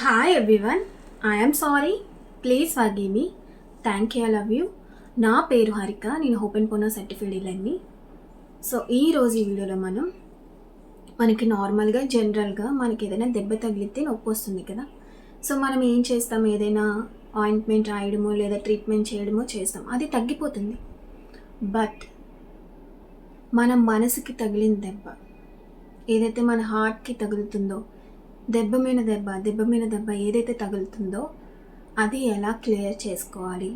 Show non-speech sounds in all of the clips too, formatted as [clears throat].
Hi everyone I'm sorry please forgive me thank you I love you నా పేరు హరిక. నేను హోపెన్ పోనో certified ఇల్లండి so ఈ రోజు ఈ వీడియోలో మనం మనకి నార్మల్గా జనరల్గా మనకి ఏదైనా దెబ్బ తగిలితే నొప్పి వస్తుంది కదా. సో మనం ఏం చేస్తాం? ఏదైనా ఆయింట్మెంట్ రాయడమో లేదా ట్రీట్మెంట్ చేయడమో చేస్తాం. అది తగ్గిపోతుంది. బట్ మన మనసుకి తగిలిన దెబ్బ ఏదైతే మన హార్ట్కి తగులుతుందో దెబ్బ మీద దెబ్బ దెబ్బ మీద దెబ్బ ఏదైతే తగులుతుందో అది ఎలా క్లియర్ చేసుకోవాలి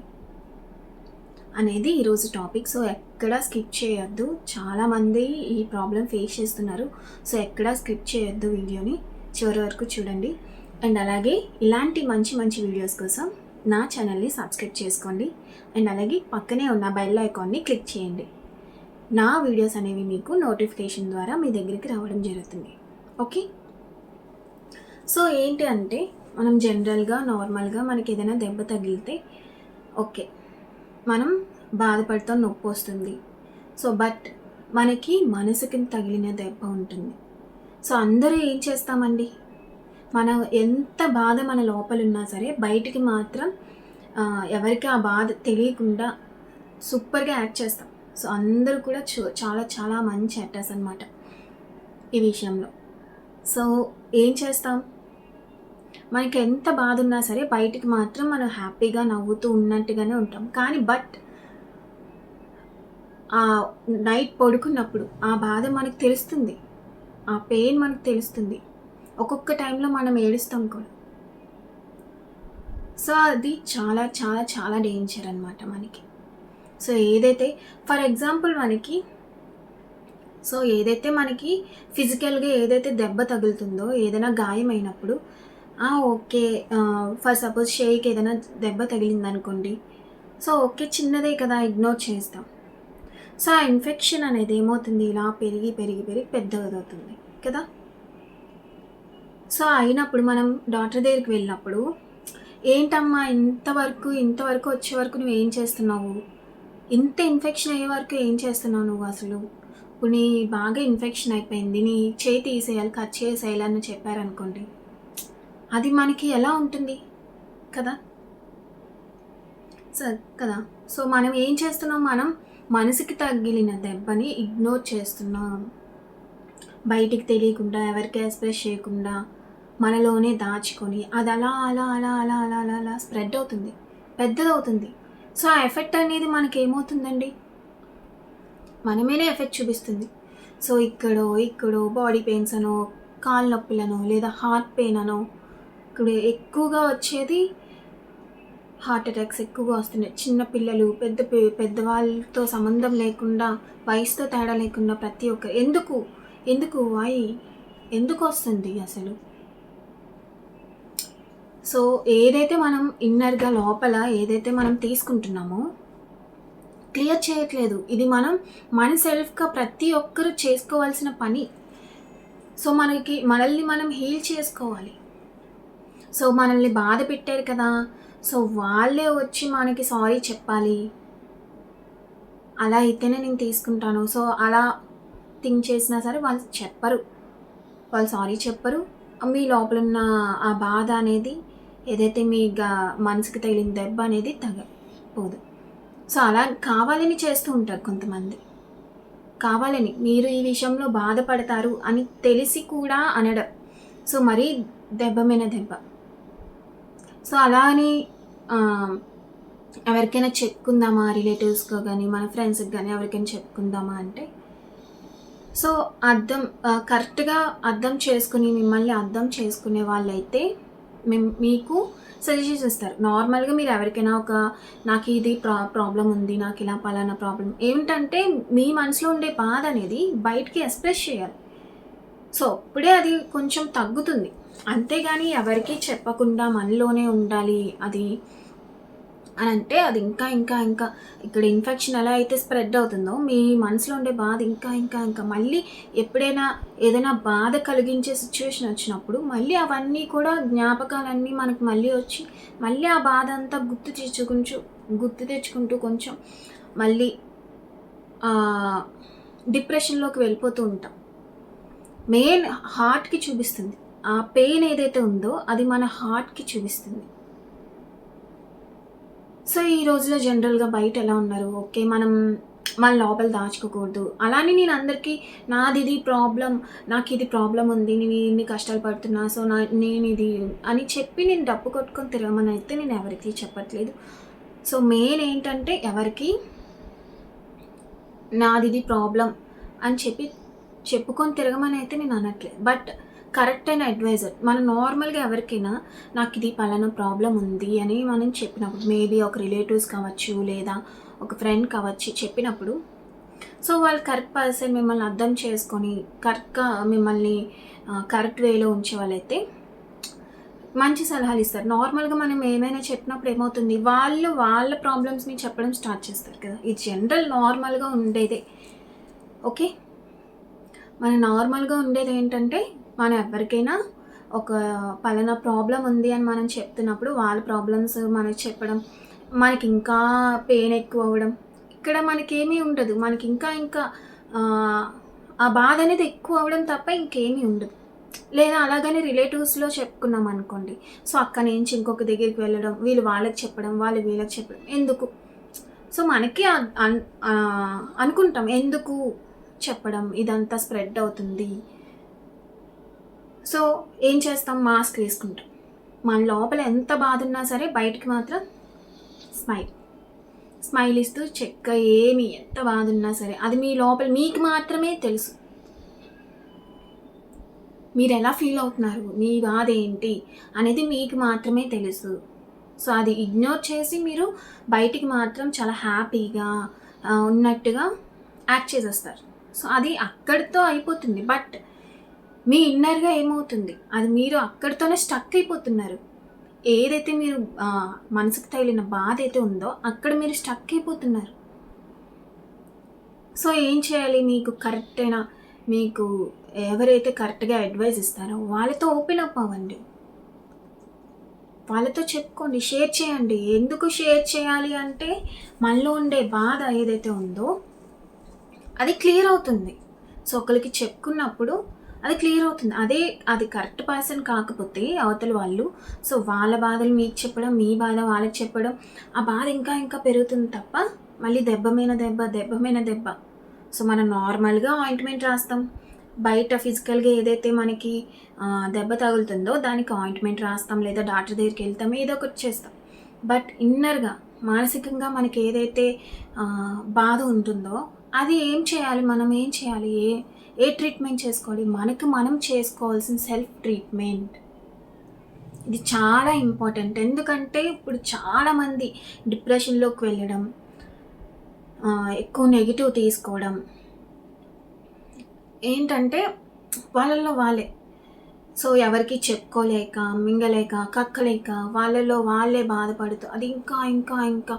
అనేది ఈరోజు టాపిక్. సో ఎక్కడా స్కిప్ చేయొద్దు. చాలామంది ఈ ప్రాబ్లం ఫేస్ చేస్తున్నారు. సో ఎక్కడా స్కిప్ చేయొద్దు వీడియోని. చివరి వరకు చూడండి. అండ్ అలాగే ఇలాంటి మంచి మంచి వీడియోస్ కోసం నా ఛానల్ని సబ్స్క్రైబ్ చేసుకోండి. అండ్ అలాగే పక్కనే ఉన్న బెల్ ఐకాన్ని క్లిక్ చేయండి. నా వీడియోస్ అనేవి మీకు నోటిఫికేషన్ ద్వారా మీ దగ్గరికి రావడం జరుగుతుంది. ఓకే? సో ఏంటి అంటే మనం జనరల్గా నార్మల్గా మనకి ఏదైనా దెబ్బ తగిలితే ఓకే మనం బాధపడతాం నొప్పి వస్తుంది. సో బట్ మనకి మనసుకి తగిలిన దెబ్బ ఉంటుంది. సో అందరూ ఏం చేస్తామండి? మన ఎంత బాధ మన లోపల ఉన్నా సరే బయటికి మాత్రం ఎవరికి ఆ బాధ తెలియకుండా సూపర్గా యాక్ట్ చేస్తాం. సో అందరూ కూడా చాలా చాలా మంచి యాక్టర్స్ అనమాట ఈ విషయంలో. సో ఏం చేస్తాం? మనకి ఎంత బాధ ఉన్నా సరే బయటికి మాత్రం మనం హ్యాపీగా నవ్వుతూ ఉన్నట్టుగానే ఉంటాం. కానీ బట్ ఆ నైట్ పడుకున్నప్పుడు ఆ బాధ మనకు తెలుస్తుంది. ఆ పెయిన్ మనకు తెలుస్తుంది. ఒక్కొక్క టైంలో మనం ఏడుస్తాం కూడా. సో అది చాలా చాలా చాలా డేంజర్ అనమాట మనకి. సో ఏదైతే ఫర్ ఎగ్జాంపుల్ మనకి సో ఏదైతే మనకి ఫిజికల్గా ఏదైతే దెబ్బ తగులుతుందో ఏదైనా గాయమైనప్పుడు ఓకే. ఫర్ సపోజ్ షేక్ ఏదైనా దెబ్బ తగిలిందనుకోండి. సో ఓకే చిన్నదే కదా ఇగ్నోర్ చేస్తాం. సో ఆ ఇన్ఫెక్షన్ అనేది ఏమవుతుంది? ఇలా పెరిగి పెరిగి పెరిగి పెద్దదవుతుంది కదా. సో అయినప్పుడు మనం డాక్టర్ దగ్గరికి వెళ్ళినప్పుడు ఏంటమ్మా ఇంతవరకు ఇంతవరకు వచ్చే వరకు నువ్వు ఏం చేస్తున్నావు? ఇంత ఇన్ఫెక్షన్ అయ్యే వరకు ఏం చేస్తున్నావు నువ్వు అసలు? ఇప్పుడు నీ బాగా ఇన్ఫెక్షన్ అయిపోయింది నీ చేయి తీసేయాలి కట్ చేసేయాలి అని చెప్పారనుకోండి. అది మనకి ఎలా ఉంటుంది? కదా? సార్ కదా? సో మనం ఏం చేస్తున్నాం? మనం మనసుకి తగిలిన దెబ్బని ఇగ్నోర్ చేస్తున్నాం. బయటికి తెలియకుండా ఎవరికి ఎక్స్ప్రెస్ చేయకుండా మనలోనే దాచుకొని అది అలా అలా అలా అలా అలా అలా అలా స్ప్రెడ్ అవుతుంది. పెద్దదవుతుంది. సో ఆ ఎఫెక్ట్ అనేది మనకి ఏమవుతుందండి? మన మీదే ఎఫెక్ట్ చూపిస్తుంది. సో ఇక్కడో ఇక్కడో బాడీ పెయిన్స్ అనో కాళ్ళ నొప్పులనో లేదా హార్ట్ పెయిన్ అనో ఇప్పుడు ఎక్కువగా వచ్చేది హార్ట్ అటాక్స్ ఎక్కువగా వస్తున్నాయి. చిన్న పిల్లలు పెద్ద పెద్దవాళ్ళతో సంబంధం లేకుండా వయసుతో తేడా లేకుండా ప్రతి ఒక్క ఎందుకు? ఎందుకు? వాయి ఎందుకు వస్తుంది అసలు? సో ఏదైతే మనం ఇన్నర్గా లోపల ఏదైతే మనం తీసుకుంటున్నామో క్లియర్ చేయట్లేదు. ఇది మనం మన సెల్ఫ్గా ప్రతి ఒక్కరూ చేసుకోవాల్సిన పని. సో మనకి మనల్ని మనం హీల్ చేసుకోవాలి. సో మనల్ని బాధ పెట్టారు కదా. సో వాళ్ళే వచ్చి మనకి సారీ చెప్పాలి. అలా అయితేనే నేను తీసుకుంటాను. సో అలా థింక్ చేసినా సరే వాళ్ళు చెప్పరు. వాళ్ళు సారీ చెప్పరు. మీ లోపల ఉన్న ఆ బాధ అనేది ఏదైతే మీ గా మనసుకి తగిలిన దెబ్బ అనేది తగ్గపోదు సో అలా కావాలని చేస్తూ ఉంటారు కొంతమంది. కావాలని మీరు ఈ విషయంలో బాధపడతారు అని తెలిసి కూడా అనడం. సో మరీ దెబ్బ మీద దెబ్బ. సో అలా అని ఎవరికైనా చెప్పుకుందామా రిలేటివ్స్కి కానీ మన ఫ్రెండ్స్కి కానీ ఎవరికైనా చెప్పుకుందామా అంటే సో అర్థం కరెక్ట్గా అర్థం చేసుకుని మిమ్మల్ని అర్థం చేసుకునే వాళ్ళైతే మేము మీకు సజెషన్స్ ఇస్తారు. నార్మల్గా మీరు ఎవరికైనా ఒక నాకు ఇది ప్రా ప్రాబ్లం ఉంది నాకు ఇలా పలానా ప్రాబ్లం ఏమిటంటే మీ మనసులో ఉండే బాధ అనేది బయటికి ఎక్స్ప్రెస్ చేయాలి. సో అప్పుడే అది కొంచెం తగ్గుతుంది. అంతేగాని ఎవరికీ చెప్పకుండా మనలోనే ఉండాలి అది అని అంటే అది ఇంకా ఇంకా ఇంకా ఇక్కడ ఇన్ఫెక్షన్ ఎలా అయితే స్ప్రెడ్ అవుతుందో మీ మనసులో ఉండే బాధ ఇంకా ఇంకా ఇంకా మళ్ళీ ఎప్పుడైనా ఏదైనా బాధ కలిగించే సిచ్యువేషన్ వచ్చినప్పుడు మళ్ళీ అవన్నీ కూడా జ్ఞాపకాలన్నీ మనకు మళ్ళీ వచ్చి మళ్ళీ ఆ బాధ అంతా గుర్తు తెచ్చుకుంటూ గుర్తు తెచ్చుకుంటూ కొంచెం మళ్ళీ డిప్రెషన్లోకి వెళ్ళిపోతూ ఉంటాం. మెయిన్ హార్ట్కి చూపిస్తుంది ఆ పెయిన్ ఏదైతే ఉందో అది మన హార్ట్‌కి చూపిస్తుంది. సో, ఈ రోజుల్లో జనరల్‌గా బయట ఎలా ఉన్నారు? ఓకే. మనం మన లోపల దాచుకోకూడదు. అలానే నేను అందరికీ నాది ఇది ప్రాబ్లం నాకు ఇది ప్రాబ్లం ఉంది. నేను ఇన్ని కష్టాలు పడుతున్నా. సో, నా నేను ఇది అని చెప్పి నేను డప్పు కొట్టుకొని తిరగమని అయితే నేను ఎవరికీ చెప్పట్లేదు. సో, మెయిన్ ఏంటంటే ఎవరికి నాది ఇది ప్రాబ్లం అని చెప్పి చెప్పుకొని తిరగమని అయితే నేను అనట్లేదు. బట్ కరెక్ట్ అయిన అడ్వైజర్ మనం నార్మల్‌గా ఎవరికైనా నాకు ఇది పలానా ప్రాబ్లం ఉంది అని మనం చెప్పినప్పుడు మేబీ ఒక రిలేటివ్స్ కావచ్చు, లేదా ఒక ఫ్రెండ్ కావచ్చు చెప్పినప్పుడు సో, వాళ్ళు కరెక్ట్ పర్సన్ మిమ్మల్ని అర్థం చేసుకొని కరెక్ట్‌గా మిమ్మల్ని కరెక్ట్ వేలో ఉంచే వాళ్ళైతే మంచి సలహాలు ఇస్తారు. నార్మల్‌గా మనం ఏమైనా చెప్పినప్పుడు ఏమవుతుంది, వాళ్ళు వాళ్ళ ప్రాబ్లమ్స్‌ని చెప్పడం స్టార్ట్ చేస్తారు కదా! ఇది జనరల్ నార్మల్‌గా ఉండేదే. ఓకే. మన నార్మల్‌గా ఉండేది ఏంటంటే మనం ఎవరికైనా ఒక పలానా ప్రాబ్లం ఉంది అని మనం చెప్తున్నప్పుడు వాళ్ళ ప్రాబ్లమ్స్ మనకి చెప్పడం, మనకి ఇంకా పెయిన్ ఎక్కువ అవ్వడం. ఇక్కడ మనకేమీ ఉండదు. మనకి ఇంకా ఇంకా ఆ బాధ అనేది ఎక్కువ అవ్వడం తప్ప ఇంకేమీ ఉండదు. లేదా అలాగని రిలేటివ్స్‌లో చెప్పుకున్నాం అనుకోండి సో, అక్క నుంచి ఇంకొక దగ్గరికి వెళ్ళడం, వీళ్ళు వాళ్ళకి చెప్పడం, వాళ్ళు వీళ్ళకి చెప్పడం. ఎందుకు? సో, మనకి అన్ అనుకుంటాం ఎందుకు చెప్పడం ఇదంతా స్ప్రెడ్ అవుతుంది. సో, ఏం చేస్తాం మాస్క్ వేసుకుంటాం. మన లోపల ఎంత బాధ ఉన్నా సరే బయటికి మాత్రం స్మైల్. స్మైల్ ఇస్తూ చక్కగా ఏమి ఎంత బాధ ఉన్నా సరే అది మీ లోపల మీకు మాత్రమే తెలుసు. మీరెలా ఫీల్ అవుతున్నారు? మీ బాధ ఏంటి? అనేది మీకు మాత్రమే తెలుసు. సో, అది ఇగ్నోర్ చేసి మీరు బయటికి మాత్రం చాలా హ్యాపీగా ఉన్నట్టుగా యాక్ట్ చేసేస్తారు. సో, అది అక్కడితో అయిపోతుంది. బట్ మీ ఇన్నర్‌గా ఏమవుతుంది? అది మీరు అక్కడితోనే స్టక్ అయిపోతున్నారు. ఏదైతే మీరు మనసుకు తగిలిన బాధ అయితే ఉందో అక్కడ మీరు స్టక్ అయిపోతున్నారు. సో, ఏం చేయాలి? మీకు కరెక్ట్ అయిన మీకు ఎవరైతే కరెక్ట్‌గా అడ్వైస్ ఇస్తారో వాళ్ళతో ఓపెన్ అప్ అవ్వండి. వాళ్ళతో చెప్పుకోండి. షేర్ చేయండి. ఎందుకు షేర్ చేయాలి అంటే మనలో ఉండే బాధ ఏదైతే ఉందో అది క్లియర్ అవుతుంది. సో, ఒకరికి చెప్పుకున్నప్పుడు అది క్లియర్ అవుతుంది. అదే అది కరెక్ట్ పర్సన్ కాకపోతే అవతల వాళ్ళు సో, వాళ్ళ బాధలు మీకు చెప్పడం, మీ బాధ వాళ్ళకి చెప్పడం, ఆ బాధ ఇంకా ఇంకా పెరుగుతుంది తప్ప మళ్ళీ దెబ్బమైన దెబ్బ, దెబ్బమైన దెబ్బ. సో, మనం నార్మల్‌గా ఆయింట్‌మెంట్ రాస్తాం. బయట ఫిజికల్‌గా ఏదైతే మనకి దెబ్బ తగులుతుందో దానికి ఆయింట్‌మెంట్ రాస్తాం. లేదా డాక్టర్ దగ్గరికి వెళ్తాం. ఏదో ఒకటి చేస్తాం. బట్ ఇన్నర్‌గా మానసికంగా మనకి ఏదైతే బాధ ఉంటుందో అది ఏం చేయాలి? మనం ఏం చేయాలి? ఏ ఏ ట్రీట్మెంట్ చేసుకోవాలి? మనకు మనం చేసుకోవాల్సిన సెల్ఫ్ ట్రీట్మెంట్. ఇది చాలా ఇంపార్టెంట్. ఎందుకంటే ఇప్పుడు చాలామంది డిప్రెషన్‌లోకి వెళ్ళడం, ఎక్కువ నెగిటివ్ తీసుకోవడం. ఏంటంటే వాళ్ళల్లో వాళ్ళే. సో, ఎవరికీ చెప్పుకోలేక, మింగలేక, కక్కలేక వాళ్ళలో వాళ్ళే బాధపడుతూ అది ఇంకా ఇంకా ఇంకా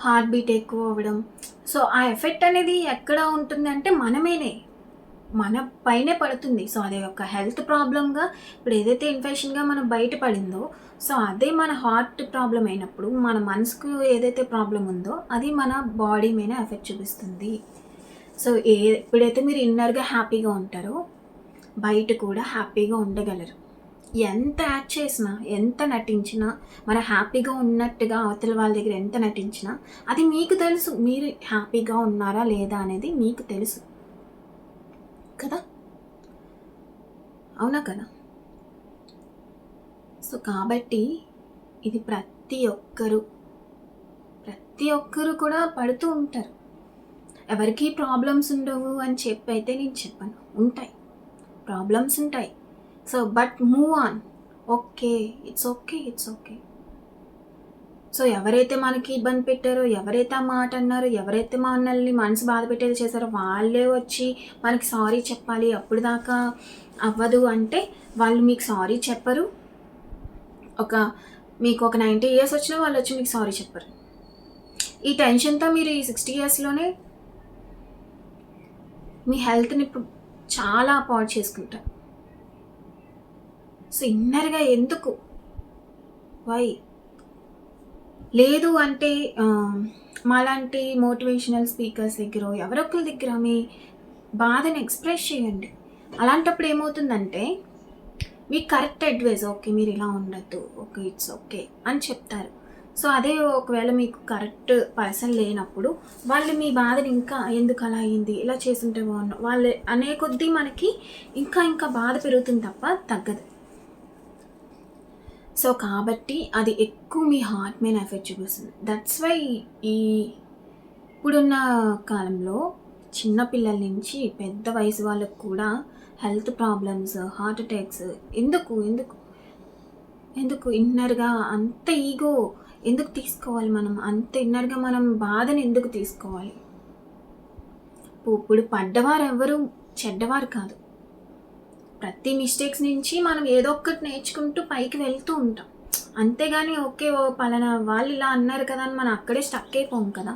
హార్ట్ బీట్ ఎక్కువ అవ్వడం. సో, ఆ ఎఫెక్ట్ అనేది ఎక్కడ ఉంటుంది అంటే మనమేనే. మన పైనే పడుతుంది. సో, అది ఒక హెల్త్ ప్రాబ్లంగా ఇప్పుడు ఏదైతే ఇన్ఫెక్షన్‌గా మనం బయట పడిందో సో, అదే మన హార్ట్ ప్రాబ్లం అయినప్పుడు మన మనసుకు ఏదైతే ప్రాబ్లం ఉందో అది మన బాడీ మీద ఎఫెక్ట్ చూపిస్తుంది. సో, ఏ ఎప్పుడైతే మీరు ఇన్నర్‌గా హ్యాపీగా ఉంటారో బయట కూడా హ్యాపీగా ఉండగలరు. ఎంత యాక్ట్ చేసినా, ఎంత నటించినా, మన హ్యాపీగా ఉన్నట్టుగా అవతల వాళ్ళ దగ్గర ఎంత నటించినా అది మీకు తెలుసు. మీరు హ్యాపీగా ఉన్నారా లేదా అనేది మీకు తెలుసు. కదా! అవునా కదా! సో, కాబట్టి ఇది ప్రతి ఒక్కరు, ప్రతి ఒక్కరు కూడా పడుతూ ఉంటారు. ఎవరికీ ప్రాబ్లమ్స్ ఉండవు అని చెప్పి అయితే నేను చెప్పను. ఉంటాయి. ప్రాబ్లమ్స్ ఉంటాయి. So, but move on. Okay. It's okay. It's okay. So, ఎవరైతే మనకి ఇబ్బంది పెట్టారో, ఎవరైతే ఆ మాట అన్నారో, ఎవరైతే మనల్ని మనసు బాధ పెట్టేది చేశారో వాళ్ళే వచ్చి మనకి సారీ చెప్పాలి. అప్పుడు దాకా అవ్వదు అంటే వాళ్ళు మీకు సారీ చెప్పరు. ఒక మీకు ఒక 90 ఇయర్స్ వచ్చినా వాళ్ళు వచ్చి మీకు సారీ చెప్పరు. ఈ టెన్షన్‌తో మీరు ఈ 60 ఇయర్స్‌లోనే మీ హెల్త్‌ని ఇప్పుడు చాలా అపాయిడ్ చేసుకుంటారు. సో, ఇన్నర్‌గా ఎందుకు? వై? లేదు అంటే మాలాంటి మోటివేషనల్ స్పీకర్స్ దగ్గర ఎవరొకరి దగ్గర మీ బాధని ఎక్స్‌ప్రెస్ చేయండి. అలాంటప్పుడు ఏమవుతుందంటే మీకు కరెక్ట్ అడ్వైజ్ ఓకే మీరు ఇలా ఉండద్దు ఓకే ఇట్స్ ఓకే అని చెప్తారు సో అదే ఒకవేళ మీకు కరెక్ట్ పర్సన్ లేనప్పుడు వాళ్ళు మీ బాధని ఇంకా ఎందుకు అలా అయింది ఇలా చేస్తుంటే బాగున్నాం వాళ్ళు అనే కొద్దీ మనకి ఇంకా ఇంకా బాధ పెరుగుతుంది తప్ప తగ్గదు సో కాబట్టి అది ఎక్కువ మీ హార్ట్ మీద ఎఫెక్ట్ చూపిస్తుంది. దట్స్ వై ఈ ఇప్పుడున్న కాలంలో చిన్న పిల్లల నుంచి పెద్ద వయసు వాళ్ళకు కూడా హెల్త్ ప్రాబ్లమ్స్ హార్ట్ అటాక్స్ ఎందుకు ఎందుకు ఎందుకు ఇన్నర్గా అంత ఈగో ఎందుకు తీసుకోవాలి మనం? అంత ఇన్నర్గా మనం బాధని ఎందుకు తీసుకోవాలి? ఇప్పుడు పడ్డవారు ఎవరు? చెడ్డవారు కాదు. ప్రతి మిస్టేక్స్ నుంచి మనం ఏదో ఒక్కటి నేర్చుకుంటూ పైకి వెళ్తూ ఉంటాం. అంతేగాని ఓకే ఓ పలానా వాళ్ళు ఇలా అన్నారు కదా అని మనం అక్కడే స్టక్ అయిపోం కదా.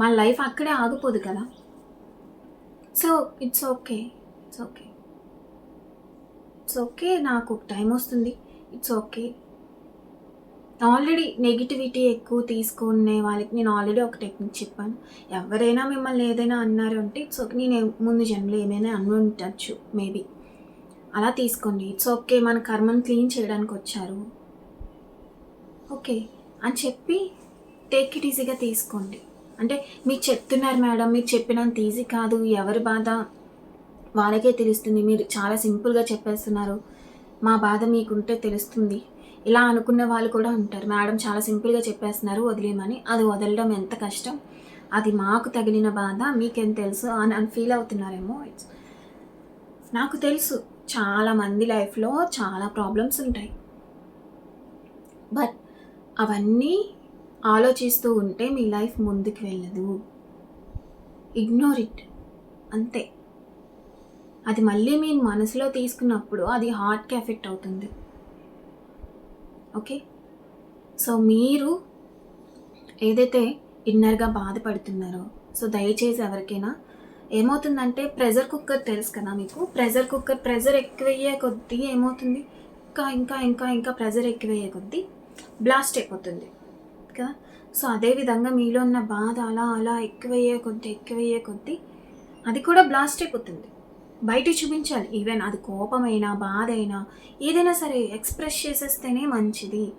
మన లైఫ్ అక్కడే ఆగిపోదు కదా. So it's okay it's okay it's okay నాకు టైం వస్తుంది. ఇట్స్ ఓకే ఆల్రెడీ నెగిటివిటీ ఎక్కువ తీసుకునే వాళ్ళకి నేను ఆల్రెడీ ఒక టెక్నిక్ చెప్పాను. ఎవరైనా మిమ్మల్ని ఏదైనా అన్నారు అంటే ఇట్స్ ఓకే నేను ముందు జన్మలో ఏమైనా అను మేబీ అలా తీసుకోండి. ఇట్స్ ఓకే మన కర్మను క్లీన్ చేయడానికి వచ్చారు. ఓకే అని చెప్పి టేక్ ఇట్ ఈజీగా తీసుకోండి. అంటే మీరు చెప్తున్నారు మేడం మీరు చెప్పినంత ఈజీ కాదు. ఎవరి బాధ? వాళ్ళకే తెలుస్తుంది. మీరు చాలా సింపుల్గా చెప్పేస్తున్నారు. మా బాధ మీకుంటే తెలుస్తుంది. ఇలా అనుకున్న వాళ్ళు కూడా ఉంటారు. మేడం చాలా సింపుల్గా చెప్పేస్తున్నారు. వదిలేమని అది వదలడం ఎంత కష్టం? అది మాకు తగిలిన బాధ. మీకేం తెలుసు? అని అని ఫీల్ అవుతున్నారేమో? ఇట్స్ నాకు తెలుసు. చాలా మంది లైఫ్లో చాలా ప్రాబ్లమ్స్ ఉంటాయి. బట్ అవన్నీ ఆలోచిస్తూ ఉంటే మీ లైఫ్ ముందుకు వెళ్ళదు. Ignore it. అంతే. అది మళ్ళీ మీ మనసులో తీసుకున్నప్పుడు అది హార్ట్కి ఎఫెక్ట్ అవుతుంది. ఓకే? సో మీరు ఏదైతే ఇన్నర్గా బాధపడుతున్నారో సో దయచేసి ఎవరికైనా ఏమవుతుందంటే ప్రెషర్ కుక్కర్ తెలుసు కదా మీకు? ప్రెషర్ కుక్కర్ ప్రెషర్ ఎక్కువయ్యే కొద్దీ ఏమవుతుంది? ఇంకా ఇంకా ఇంకా ఇంకా ప్రెషర్ ఎక్కువయ్యే కొద్దీ బ్లాస్ట్ అయిపోతుంది కదా? సో అదేవిధంగా మీలో ఉన్న బాధ అలా అలా ఎక్కువయ్యే కొద్దీ ఎక్కువయ్యే కొద్దీ అది కూడా బ్లాస్ట్ అయిపోతుంది. బయట చూపించాలి. ఈవెన్ అది కోపమైనా బాధ అయినా ఏదైనా సరే ఎక్స్ప్రెస్ చేసేస్తేనే మంచిది.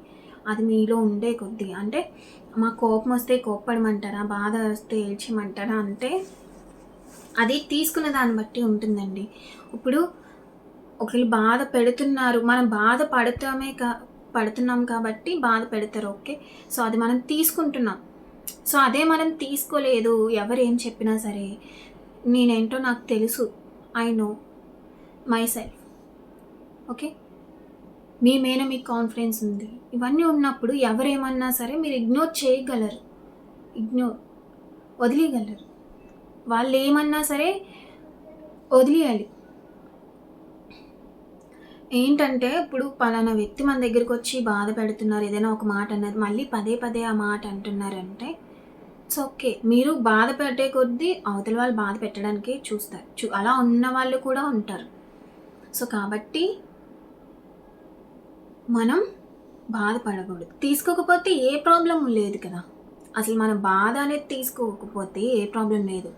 అది మీలో ఉండే కొద్దీ. అంటే మా కోపం వస్తే కోప్పడమంటారా? బాధ వస్తే ఏడ్చమంటారా? అంటే అది తీసుకున్న దాన్ని బట్టి ఉంటుందండి. ఇప్పుడు ఒకళ్ళు బాధ పెడుతున్నారు మనం బాధ పడతామే కా పడుతున్నాం కాబట్టి బాధ పెడతారు ఓకే? సో అది మనం తీసుకుంటున్నాం. సో అదే మనం తీసుకోలేదు ఎవరు ఏం చెప్పినా సరే నేనేంటో నాకు తెలుసు. I know myself okay? మీ మీద మీకు కాన్ఫిడెన్స్ ఉంది. ఇవన్నీ ఉన్నప్పుడు ఎవరేమన్నా సరే మీరు ఇగ్నోర్ చేయగలరు. ఇగ్నోర్ వదిలేయగలరు. వాళ్ళు ఏమన్నా సరే వదిలేయాలి. ఏంటంటే ఇప్పుడు పలానా వ్యక్తి మన దగ్గరికి వచ్చి బాధ పెడుతున్నారు ఏదైనా ఒక మాట అన్నారు మళ్ళీ పదే పదే ఆ మాట అంటున్నారంటే ఇట్స్ ఓకే మీరు బాధ పెట్టే కొద్దీ అవతల వాళ్ళు బాధ పెట్టడానికి చూస్తారు. చూ అలా ఉన్న వాళ్ళు కూడా ఉంటారు. సో కాబట్టి మనం బాధపడకూడదు. తీసుకోకపోతే ఏ ప్రాబ్లం లేదు కదా. అసలు మనం బాధ అనేది తీసుకోకపోతే ఏ ప్రాబ్లం లేదు.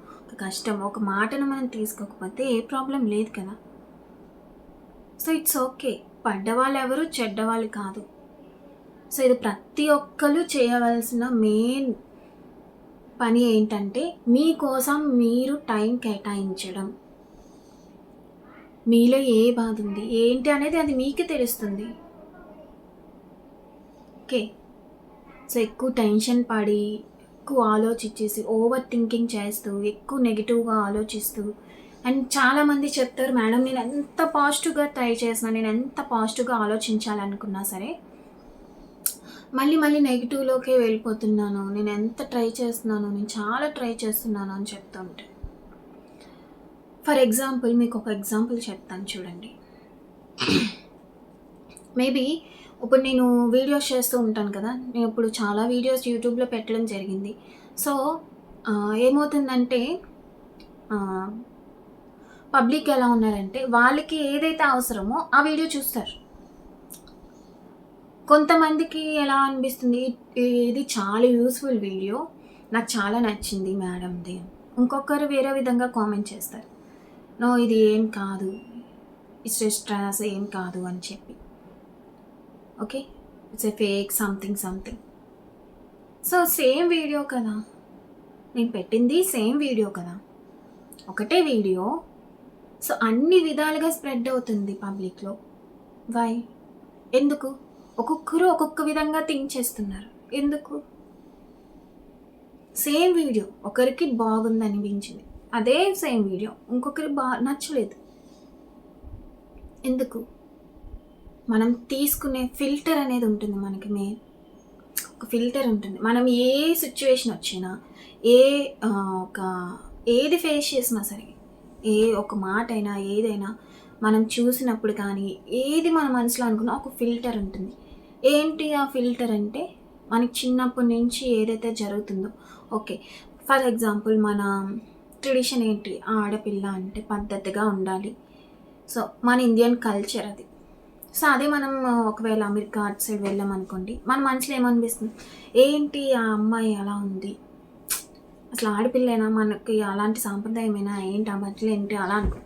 కష్టం ఒక మాటను మనం తీసుకోకపోతే ఏ ప్రాబ్లం లేదు కదా? So it's okay. పడ్డవాళ్ళు ఎవరు చెడ్డవాళ్ళు కాదు. సో ఇది ప్రతి ఒక్కరు చేయవలసిన మెయిన్ పని ఏంటంటే మీకోసం మీరు టైం కేటాయించడం. మీలో ఏ బాధ ఉంది? ఏంటి అనేది అది మీకే తెలుస్తుంది. ఓకే. సో ఎక్కువ టెన్షన్ పడి ఎక్కువ ఆలోచించేసి ఓవర్ థింకింగ్ చేస్తూ ఎక్కువ నెగిటివ్గా ఆలోచిస్తూ. అండ్ చాలామంది చెప్తారు మేడం నేను ఎంత పాజిటివ్గా ట్రై చేసినా నేను ఎంత పాజిటివ్గా ఆలోచించాలనుకున్నా సరే మళ్ళీ మళ్ళీ నెగిటివ్లోకే వెళ్ళిపోతున్నాను. నేను ఎంత ట్రై చేస్తున్నాను నేను చాలా ట్రై చేస్తున్నాను అని చెప్తుంటే ఫర్ ఎగ్జాంపుల్ మీకు ఒక ఎగ్జాంపుల్ చెప్తాను చూడండి. [clears throat] మేబీ ఇప్పుడు నేను వీడియోస్ చేస్తూ ఉంటాను కదా నేను ఇప్పుడు చాలా వీడియోస్ యూట్యూబ్లో పెట్టడం జరిగింది. సో ఏమవుతుందంటే పబ్లిక్ ఎలా ఉన్నారంటే వాళ్ళకి ఏదైతే అవసరమో ఆ వీడియో చూస్తారు. కొంతమందికి ఎలా అనిపిస్తుంది ఇది చాలా యూస్ఫుల్ వీడియో నాకు చాలా నచ్చింది మేడంది. ఇంకొకరు వేరే విధంగా కామెంట్ చేస్తారు. నో ఇది ఏం కాదు. ఇట్స్ స్ట్రెస్ ఏం కాదు అని చెప్పి. Okay? It's a fake something something so same video కదా. నేను పెట్టింది సేమ్ వీడియో కదా. ఒకటే వీడియో సో అన్ని విధాలుగా స్ప్రెడ్ అవుతుంది పబ్లిక్లో వై ఎందుకు? ఒక్కొక్కరు ఒక్కొక్క విధంగా థింక్ చేస్తున్నారు. ఎందుకు? సేమ్ వీడియో ఒకరికి బాగుంది అనిపించింది. అదే సేమ్ వీడియో ఇంకొకరికి బా నచ్చలేదు. ఎందుకు? మనం తీసుకునే ఫిల్టర్ అనేది ఉంటుంది మనకి మెయిన్ ఒక ఫిల్టర్ ఉంటుంది. మనం ఏ సిచ్యువేషన్ వచ్చినా ఏ ఒక ఏది ఫేస్ చేసినా సరే ఏ ఒక మాట అయినా ఏదైనా మనం చూసినప్పుడు కానీ ఏది మన మనసులో అనుకున్నా ఒక ఫిల్టర్ ఉంటుంది. ఏంటి ఆ ఫిల్టర్ అంటే మనకి చిన్నప్పటి నుంచి ఏదైతే జరుగుతుందో ఓకే. ఫర్ ఎగ్జాంపుల్ మన ట్రెడిషన్ ఏంటి? ఆడపిల్ల అంటే పద్ధతిగా ఉండాలి. సో మన ఇండియన్ కల్చర్ అది. సో అదే మనం ఒకవేళ అమెరికా అటు సైడ్ వెళ్ళామనుకోండి మన మనసులో ఏమనిపిస్తుంది? ఏంటి ఆ అమ్మాయి అలా ఉంది? అసలు ఆడపిల్లైనా? మనకి అలాంటి సాంప్రదాయమైనా? ఏంటి ఆ బట్టలు ఏంటి అలా అనుకో.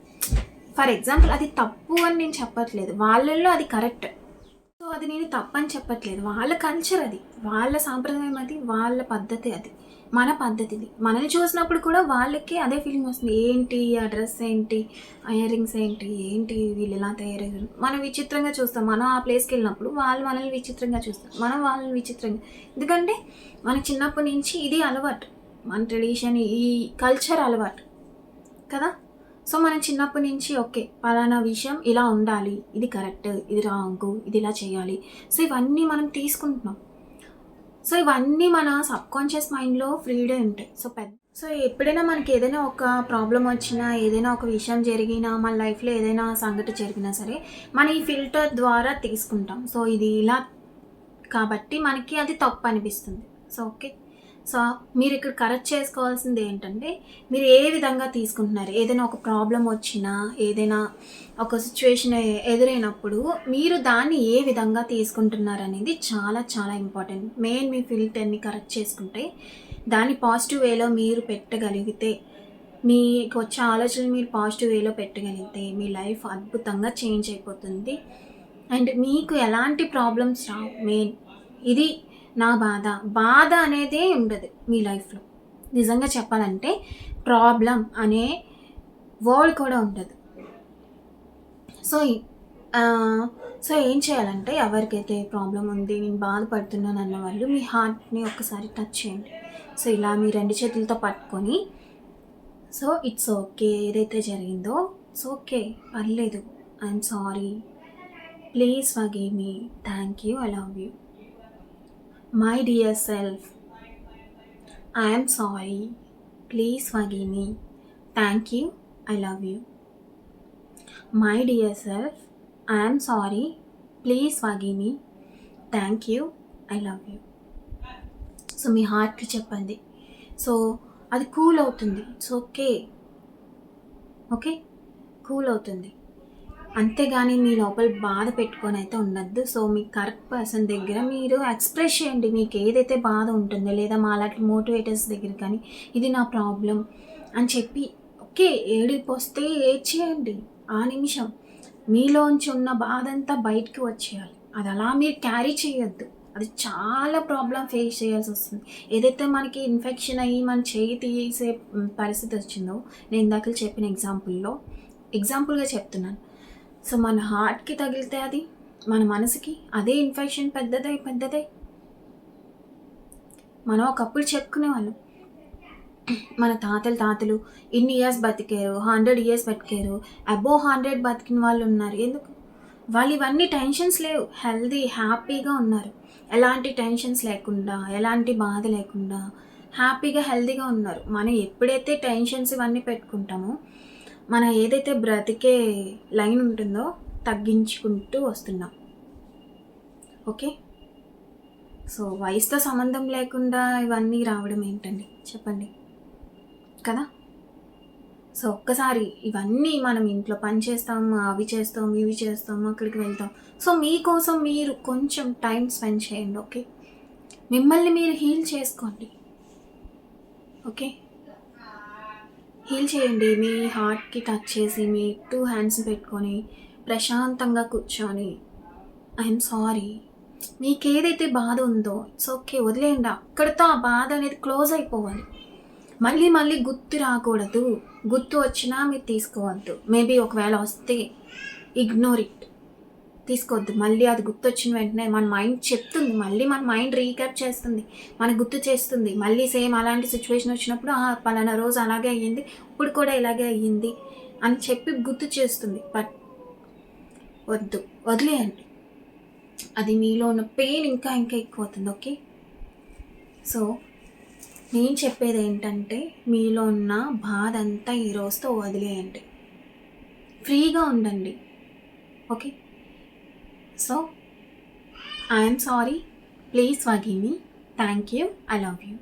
ఫర్ ఎగ్జాంపుల్ అది తప్పు అని నేను చెప్పట్లేదు. వాళ్ళల్లో అది కరెక్ట్. సో అది నేను తప్పని చెప్పట్లేదు. వాళ్ళ కల్చర్ అది. వాళ్ళ సాంప్రదాయం అది. వాళ్ళ పద్ధతి అది. మన పద్ధతిది. మనల్ని చూసినప్పుడు కూడా వాళ్ళకి అదే ఫీలింగ్ వస్తుంది. ఏంటి? ఆ డ్రెస్ ఏంటి? ఆ ఇయర్ రింగ్స్ ఏంటి? ఏంటి? వీళ్ళు ఇలా తయారయ్యారు? మనం విచిత్రంగా చూస్తాం. మనం ఆ ప్లేస్కి వెళ్ళినప్పుడు వాళ్ళు మనల్ని విచిత్రంగా చూస్తారు. మనం వాళ్ళని విచిత్రంగా. ఎందుకంటే మన చిన్నప్పటి నుంచి ఇది అలవాటు. మన ట్రెడిషన్ ఈ కల్చర్ అలవాటు. కదా? సో మనం చిన్నప్పటి నుంచి ఓకే పలానా విషయం ఇలా ఉండాలి ఇది కరెక్ట్ ఇది రాంగ్ ఇది ఇలా చేయాలి. సో ఇవన్నీ మనం తీసుకుంటున్నాం. సో ఇవన్నీ మన సబ్ కాన్షియస్ మైండ్లో ఫ్రీడే ఉంటాయి. సో పెద్ద సో ఎప్పుడైనా మనకి ఏదైనా ఒక ప్రాబ్లం వచ్చినా ఏదైనా ఒక విషయం జరిగినా మన లైఫ్లో ఏదైనా సంఘటన జరిగినా సరే మన ఈ ఫిల్టర్ ద్వారా తీసుకుంటాం. సో ఇది ఇలా కాబట్టి మనకి అది తప్పు అనిపిస్తుంది. So okay. సో మీరు ఇక్కడ కరెక్ట్ చేసుకోవాల్సింది ఏంటంటే మీరు ఏ విధంగా తీసుకుంటున్నారు? ఏదైనా ఒక ప్రాబ్లం వచ్చినా ఏదైనా ఒక సిచ్యువేషన్ ఎదురైనప్పుడు మీరు దాన్ని ఏ విధంగా తీసుకుంటున్నారు అనేది చాలా చాలా ఇంపార్టెంట్ మెయిన్ మీ ఫిల్టర్ని కరెక్ట్ చేసుకుంటే దాన్ని పాజిటివ్ వేలో మీరు పెట్టగలిగితే మీకు వచ్చే ఆలోచనలు మీరు పాజిటివ్ వేలో పెట్టగలిగితే మీ లైఫ్ అద్భుతంగా చేంజ్ అయిపోతుంది. అండ్ మీకు ఎలాంటి ప్రాబ్లమ్స్ రావు మెయిన్ ఇది నా బాధ. బాధ అనేదే ఉండదు మీ లైఫ్లో. నిజంగా చెప్పాలంటే ప్రాబ్లం అనే వర్డ్ కూడా ఉండదు. సో సో ఏం చేయాలంటే ఎవరికైతే ప్రాబ్లం ఉంది నేను బాధపడుతున్నాను అన్న వాళ్ళు మీ హార్ట్ని ఒక్కసారి టచ్ చేయండి. సో ఇలా మీ రెండు చేతులతో పట్టుకొని సో ఇట్స్ ఓకే ఏదైతే జరిగిందో ఇట్స్ ఓకే పర్లేదు. I'm sorry. Please forgive thank you I love you. My dear self I'm sorry please వగీని me thank you I love you my dear self I'm sorry please వగీని me thank you I love you so మీ హార్ట్కి చెప్పండి. So అది cool అవుతుంది. It's okay okay cool అవుతుంది. అంతేగాని మీ లోపల బాధ పెట్టుకొని అయితే ఉండద్దు. సో మీ కరెక్ట్ పర్సన్ దగ్గర మీరు ఎక్స్ప్రెస్ చేయండి మీకు ఏదైతే బాధ ఉంటుందో లేదా మా అలాంటి మోటివేటర్స్ దగ్గర కానీ ఇది నా ప్రాబ్లం అని చెప్పి ఓకే ఏడిపోస్తే ఏడ్చేయండి. ఆ నిమిషం మీలోంచి ఉన్న బాధ అంతా బయటకు వచ్చేయాలి. అది అలా మీరు క్యారీ చేయొద్దు. అది చాలా ప్రాబ్లం ఫేస్ చేయాల్సి వస్తుంది. ఏదైతే మనకి ఇన్ఫెక్షన్ అయ్యి మన చేయి తీసే పరిస్థితి వచ్చిందో నేను ఇందాక చెప్పిన ఎగ్జాంపుల్లో ఎగ్జాంపుల్గా చెప్తున్నాను. సో మన హార్ట్కి తగిలితే అది మన మనసుకి అదే ఇన్ఫెక్షన్ పెద్దదై పెద్దదై. మనం ఒకప్పుడు చెప్పుకునేవాళ్ళం. మన తాతలు తాతలు ఇన్ని ఇయర్స్ బతికారు హండ్రెడ్ ఇయర్స్ బతికారు అబోవ్ హండ్రెడ్ బతికిన వాళ్ళు ఉన్నారు. ఎందుకు? వాళ్ళు ఇవన్నీ టెన్షన్స్ లేవు. హెల్దీ హ్యాపీగా ఉన్నారు. ఎలాంటి టెన్షన్స్ లేకుండా ఎలాంటి బాధ లేకుండా హ్యాపీగా హెల్దీగా ఉన్నారు. మనం ఎప్పుడైతే టెన్షన్స్ ఇవన్నీ పెట్టుకుంటామో మన ఏదైతే బ్రతికే లైన్ ఉంటుందో తగ్గించుకుంటూ వస్తున్నాం. ఓకే? సో వయసుతో సంబంధం లేకుండా ఇవన్నీ రావడం ఏంటండి? చెప్పండి. కదా? సో ఒక్కసారి ఇవన్నీ మనం ఇంట్లో పని చేస్తాం అవి చేస్తాం ఇవి చేస్తాం అక్కడికి వెళ్తాం. సో మీకోసం మీరు కొంచెం టైం స్పెండ్ చేయండి ఓకే? మిమ్మల్ని మీరు హీల్ చేసుకోండి. ఓకే? హీల్ చేయండి? మీ హార్ట్కి టచ్ చేసి మీ టూ హ్యాండ్స్ పెట్టుకొని ప్రశాంతంగా కూర్చొని. I'm sorry. మీకు ఏదైతే బాధ ఉందో ఇట్స్ ఓకే వదిలేయండి. అక్కడితో ఆ బాధ అనేది క్లోజ్ అయిపోవాలి. మళ్ళీ మళ్ళీ గుర్తు రాకూడదు. గుర్తు వచ్చినా మీరు తీసుకోవద్దు. మేబీ ఒకవేళ వస్తే ఇగ్నోర్ ఇట్. తీసుకోవద్దు. మళ్ళీ అది గుర్తొచ్చిన వెంటనే మన మైండ్ చెప్తుంది. మళ్ళీ మన మైండ్ రీక్యాప్ చేస్తుంది. మనకు గుర్తు చేస్తుంది. మళ్ళీ సేమ్ అలాంటి సిచ్యువేషన్ వచ్చినప్పుడు పలానా రోజు అలాగే అయ్యింది. ఇప్పుడు కూడా ఇలాగే అయ్యింది. అని చెప్పి గుర్తు చేస్తుంది. బట్ వద్దు. వదిలేయండి. అది మీలో ఉన్న పెయిన్ ఇంకా ఇంకా ఎక్కువ అవుతుంది ఓకే? సో నేను చెప్పేది ఏంటంటే మీలో ఉన్న బాధ అంతా ఈ రోజుతో వదిలేయండి. ఫ్రీగా ఉండండి. Okay? So, I am sorry. Please forgive me. Thank you. I love you.